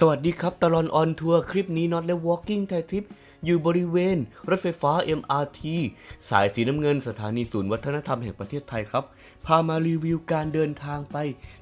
สวัสดีครับตลอนออนทัวร์คลิปนี้น็อตและ Walking ไทยทริป อยู่บริเวณ รถไฟฟ้า MRT สายสีน้ำเงินสถานีศูนย์วัฒนธรรมแห่งประเทศไทยครับ พามารีวิวการเดินทางไป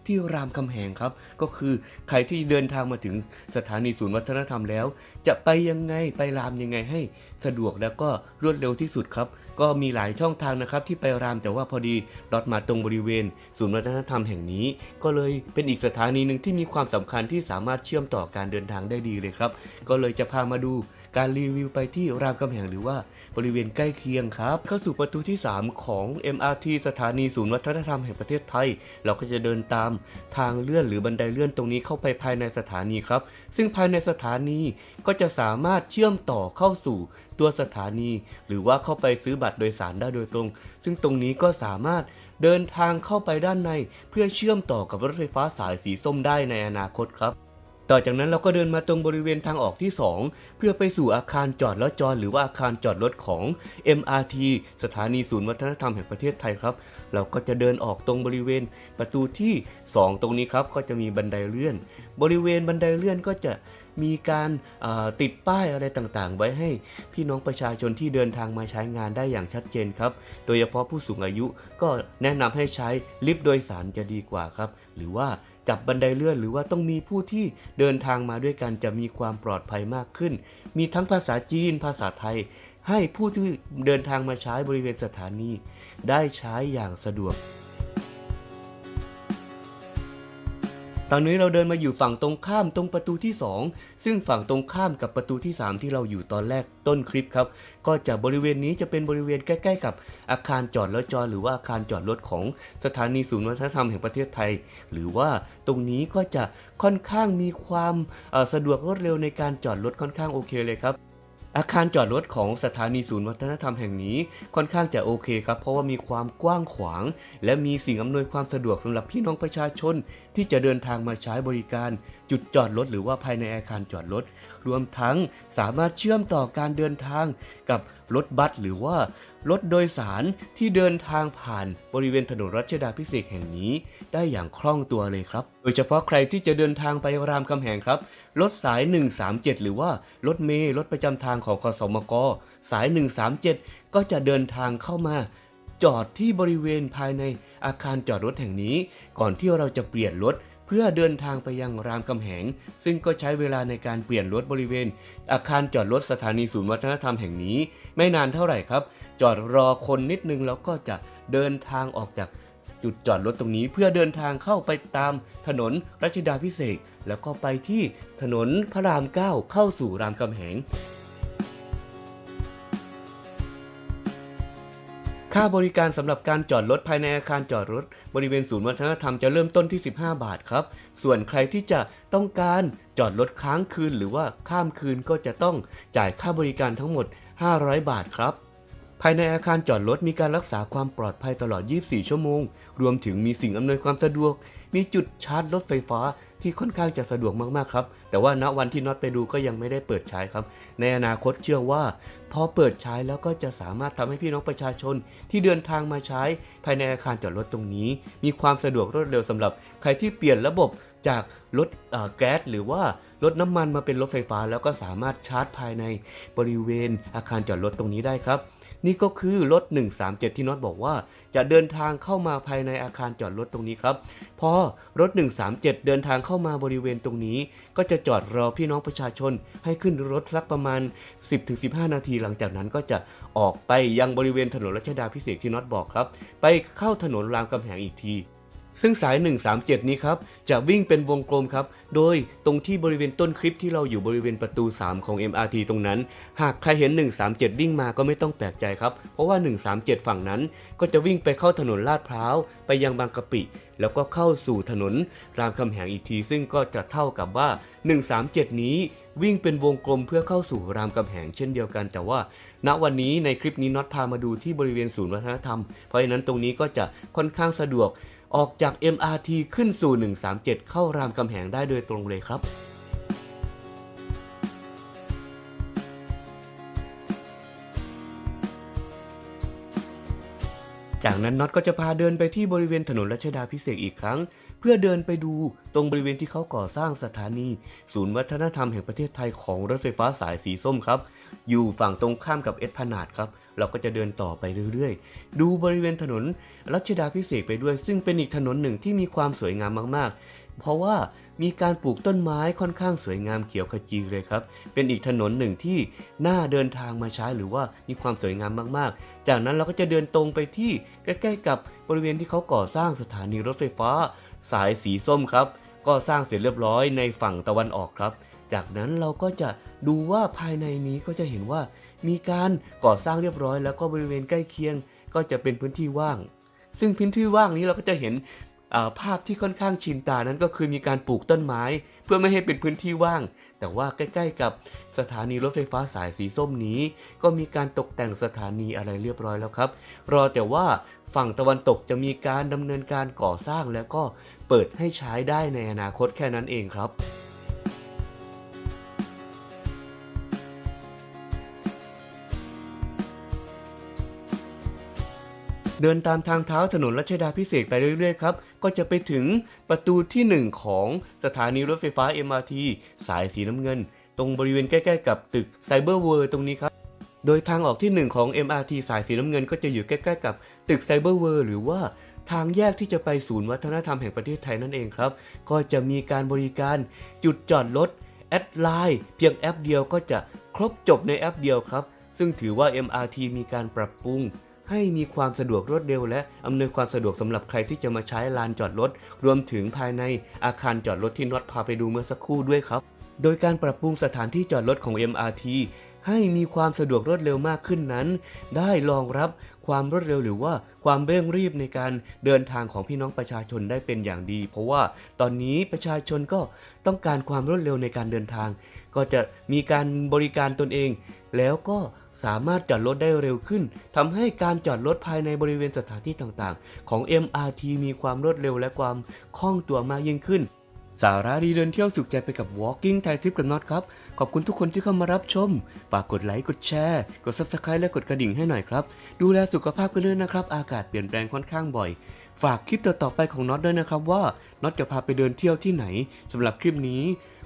ที่รามคำแหงครับ ก็คือใครที่เดินทางมาถึงสถานีศูนย์วัฒนธรรมแล้ว จะไปยังไงไปรามยังไงให้สะดวกแล้วก็รวดเร็วที่สุดครับ ก็มีหลายช่องทางนะครับที่ไปรามแต่ว่าพอดีรถมาตรงบริเวณ ศูนย์วัฒนธรรมแห่งนี้ ก็เลยเป็นอีกสถานีหนึ่งที่มีความสำคัญที่สามารถเชื่อมต่อการเดินทางได้ดีเลยครับ ก็เลยจะพามาดู การรีวิวไปที่รามคำแหงหรือว่าบริเวณใกล้เคียงครับ เข้าสู่ประตูที่ 3 ของ MRT สถานีศูนย์วัฒนธรรมแห่งประเทศไทย เราก็จะเดินตามทางเลื่อนหรือบันไดเลื่อนตรงนี้เข้าไปภายในสถานีครับ ซึ่งภายในสถานีก็จะสามารถเชื่อมต่อเข้าสู่ตัวสถานี หรือว่าเข้าไปซื้อบัตรโดยสารได้โดยตรง ซึ่งตรงนี้ก็สามารถเดินทางเข้าไปด้านใน เพื่อเชื่อมต่อกับรถไฟฟ้าสายสีส้มได้ในอนาคตครับ ต่อจากนั้นเราก็เดินมาตรงบริเวณทางออกที่ 2 เพื่อไปสู่อาคารจอดรถจรหรือว่าอาคารจอดรถของ MRT สถานีศูนย์วัฒนธรรมแห่งประเทศไทยครับ เราก็จะเดินออกตรงบริเวณประตูที่ 2 ตรงนี้ครับก็จะมีบันไดเลื่อน บริเวณบันไดเลื่อนก็จะมีการาติดป้ายอะไรต่างๆ ไว้ให้พี่น้องประชาชนที่เดินทางมาใช้งานได้อย่างชัดเจนครับ โดยเฉพาะผู้สูงอายุก็แนะนำให้ใช้ลิฟต์โดยสารจะดีกว่าครับ หรือว่า จับบันไดเลื่อน หรือว่าต้องมีผู้ที่เดินทางมาด้วยกันจะมีความปลอดภัยมากขึ้น มีทั้งภาษาจีนภาษาไทย ให้ผู้ที่เดินทางมาใช้บริเวณสถานี ได้ใช้อย่างสะดวก อนนี้เราเดินมาอยู่ฝั่งตรงข้ามตรงประตูที่ 2 ซึ่งฝั่งตรงข้ามกับประตูที่ 3 ที่เราอยู่ตอนแรกต้นคลิปครับ ก็จะบริเวณนี้จะเป็นบริเวณใกล้ ๆ กับอาคารจอดรถจอหรือว่าอาคารจอดรถของสถานีศูนย์วัฒนธรรมแห่งประเทศไทย หรือว่าตรงนี้ก็จะค่อนข้างมีความสะดวกรวดเร็วในการจอดรถค่อนข้างโอเคเลยครับอาคารจอดรถของสถานีศูนย์วัฒนธรรมแห่งนี้ค่อนข้างจะโอเคครับ เพราะว่ามีความกว้างขวาง และมีสิ่งอำนวยความสะดวกสำหรับพี่น้องประชาชน ที่จะเดินทางมาใช้บริการจุดจอดรถหรือว่าภายในอาคารจอดรถ รวมทั้งสามารถเชื่อมต่อการเดินทางกับรถบัสหรือว่ารถโดยสารที่เดินทางผ่านบริเวณถนนรัชดาพิเศษกแห่งนี้ ได้อย่างคล่องตัวเลยครับ โดยเฉพาะใครที่จะเดินทางไปรามคำแหงครับ รถสาย 137 หรือว่ารถเมล์รถประจำทางของกสมกสาย 137 ก็จะเดินทางเข้ามา จอดที่บริเวณภายในอาคารจอดรถแห่งนี้ ก่อนที่เราจะเปลี่ยนรถเพื่อเดินทางไปยังรามคำแหง ซึ่งก็ใช้เวลาในการเปลี่ยนรถบริเวณ อาคารจอดรถสถานีศูนย์วัฒนธรรมแห่งนี้ ไม่นานเท่าไหร่ครับ จอดรอคนนิดนึงแล้วก็จะเดินทางออกจากจุดจอดรถตรงนี้เพื่อเดินทางเข้าไปตามถนนรัชดาพิเศษแล้วก็ไปที่ถนนพระราม 9 เข้าสู่รามคำแหง ค่าบริการสำหรับการจอดรถภายในอาคารจอดรถ บริเวณศูนย์วัฒนธรรมจะเริ่มต้นที่ 15 บาทครับ ส่วนใครที่จะต้องการจอดรถค้างคืน หรือว่าข้ามคืนก็จะต้องจ่ายค่าบริการทั้งหมด 500 บาทครับ ภายในอาคารจอดรถมีการรักษาความปลอดภัยตลอด 24 ชั่วโมง รวมถึงมีสิ่งอำนวยความสะดวก มีจุดชาร์จรถไฟฟ้าที่ค่อนข้างจะสะดวกมากๆครับ แต่ว่าณวันที่น็อตไปดูก็ยังไม่ได้เปิดใช้ครับ ในอนาคตเชื่อว่า พอเปิดใช้แล้วก็จะสามารถทำให้พี่น้องประชาชน ที่เดินทางมาใช้ภายในอาคารจอดรถตรงนี้ มีความสะดวกรวดเร็วสำหรับ ใครที่เปลี่ยนระบบจากรถแก๊สหรือว่ารถน้ำมันมาเป็นรถไฟฟ้า แล้วก็สามารถชาร์จภายในบริเวณอาคารจอดรถตรงนี้ได้ครับ นี่ก็คือรถ 137 ที่น็อตบอกว่า จะเดินทางเข้ามาภายในอาคารจอดรถตรงนี้ครับ พอรถ 137 เดินทางเข้ามาบริเวณตรงนี้ ก็จะจอดรอพี่น้องประชาชน ให้ขึ้นรถสักประมาณ 10-15 นาที หลังจากนั้นก็จะออกไปยังบริเวณถนนรัชดาพิเศษที่น็อตบอกครับ ไปเข้าถนนรามคำแหงอีกที ซึ่งสาย 137 นี้ครับ จะวิ่งเป็นวงกลมครับ โดยตรงที่บริเวณต้นคลิปที่เราอยู่บริเวณประตู 3 ของ MRT ตรงนั้น หากใครเห็น 137 วิ่งมาก็ไม่ต้องแปลกใจครับ เพราะว่า 137 ฝั่งนั้น ก็จะวิ่งไปเข้าถนนลาดพร้าว ไปยังบางกะปิ แล้วก็เข้าสู่ถนนรามคำแหงอีกที ซึ่งก็จะเท่ากับว่า 137 นี้วิ่งเป็นวงกลมเพื่อเข้าสู่รามคำแหงเช่นเดียวกัน แต่ว่า ณวันนี้ในคลิปนี้น็อตพามาดูที่บริเวณศูนย์วัฒนธรรม เพราะฉะนั้นตรงนี้ก็จะค่อนข้างสะดวก ออกจาก MRT ขึ้นสู่ 137 เข้ารามคำแหงได้โดยตรงเลยครับจากนั้นน็อตก็จะพาเดินไปที่บริเวณถนนรัชดาพิเศษอีกครั้ง เพื่อเดินไปดูตรงบริเวณที่เขาก่อสร้างสถานี ศูนย์วัฒนธรรมแห่งประเทศไทยของรถไฟฟ้าสายสีส้มครับ อยู่ฝั่งตรงข้ามกับเอสพนาดครับ เราก็จะเดินต่อไปเรื่อยๆ ดูบริเวณถนนรัชดาพิเศษกไปด้วย ซึ่งเป็นอีกถนนหนึ่งที่มีความสวยงามมากๆ เพราะว่ามีการปลูกต้นไม้ค่อนข้างสวยงามเขียวขจีเลยครับ เป็นอีกถนนหนึ่งที่น่าเดินทางมาใช้หรือว่ามีความสวยงามมากๆ จากนั้นเราก็จะเดินตรงไปที่ใกล้ๆกับบริเวณที่เขาก่อสร้างสถานีรถไฟฟ้า สายสีส้มครับ ก็สร้างเสร็จเรียบร้อยในฝั่งตะวันออกครับ จากนั้นเราก็จะ ดูว่าภายในนี้ก็จะเห็นว่ามีการก่อสร้างเรียบร้อย แล้วก็บริเวณใกล้เคียงก็จะเป็นพื้นที่ว่าง ซึ่งพื้นที่ว่างนี้เราก็จะเห็นาภาพที่ค่อนข้างชินตานั้นก็คือมีการปลูกต้นไม้ เพื่อไม่ให้เป็นพื้นที่ว่าง แต่ว่าใกล้ ๆ กับสถานีรถไฟฟ้าสายสีส้มนี้ ก็มีการตกแต่งสถานีอะไรเรียบร้อยแล้วครับ รอแต่ว่าฝั่งตะวันตกจะมีการดำเนินการก่อสร้างแล้วก็เปิดให้ใช้ได้ในอนาคตแค่นั้นเองครับ เดินตามทางเท้าถนนรัชดาพิเศษไปเรื่อยๆครับก็จะไปถึงประตูที่ 1 ของสถานีรถไฟฟ้า MRT สายสีน้ำเงิน ตรงบริเวณใกล้ๆกับตึกไซเบอร์เวิร์ตรงนี้ครับโดยทางออกที่ 1 ของ MRT สายสีน้ำเงิน ก็จะอยู่ใกล้ๆกับตึกไซเบอร์เวิร์หรือว่าทางแยกที่จะไปศูนย์วัฒนธรรมแห่งประเทศไทยนั่นเองครับ ก็จะมีการบริการจุดจอดรถแอดไลน์เพียงแอปเดียวก็จะครบจบในแอปเดียวครับ ซึ่งถือว่า MRT มีการปรับปรุง ให้มีความสะดวกรวดเร็ว และอำนวยความสะดวกสำหรับใครที่จะมาใช้ลานจอดรถ รวมถึงภายในอาคารจอดรถที่น็อตพาไปดูเมื่อสักครู่ด้วยครับ โดยการปรับปรุงสถานที่จอดรถของ MRT ให้มีความสะดวกรวดเร็วมากขึ้นนั้น ได้รองรับความรวดเร็วหรือว่าความเร่งรีบในการเดินทางของพี่น้องประชาชนได้เป็นอย่างดี เพราะว่าตอนนี้ประชาชนก็ต้องการความรวดเร็วในการเดินทาง ก็จะมีการบริการตนเอง แล้วก็ สามารถจอดรถได้เร็วขึ้นทำให้การจอดรถภายในบริเวณสถานที่ต่างๆ ของ MRT มีความรวดเร็วและความคล่องตัวมากยิ่งขึ้น สาระดีเดินเที่ยวสุขใจไปกับ Walking Thai Trip กับน็อตครับ ขอบคุณทุกคนที่เข้ามารับชมฝากกดไลค์กดแชร์ กด Subscribe และกดกระดิ่งให้หน่อยครับ ดูแลสุขภาพกันด้วยนะครับ อากาศเปลี่ยนแปลงค่อนข้างบ่อย ฝากคลิปต่อๆไปของน็อตด้วยนะครับว่าน็อตจะพาไปเดินเที่ยวที่ไหนสำหรับคลิปนี้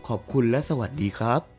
ขอบคุณและสวัสดีครับ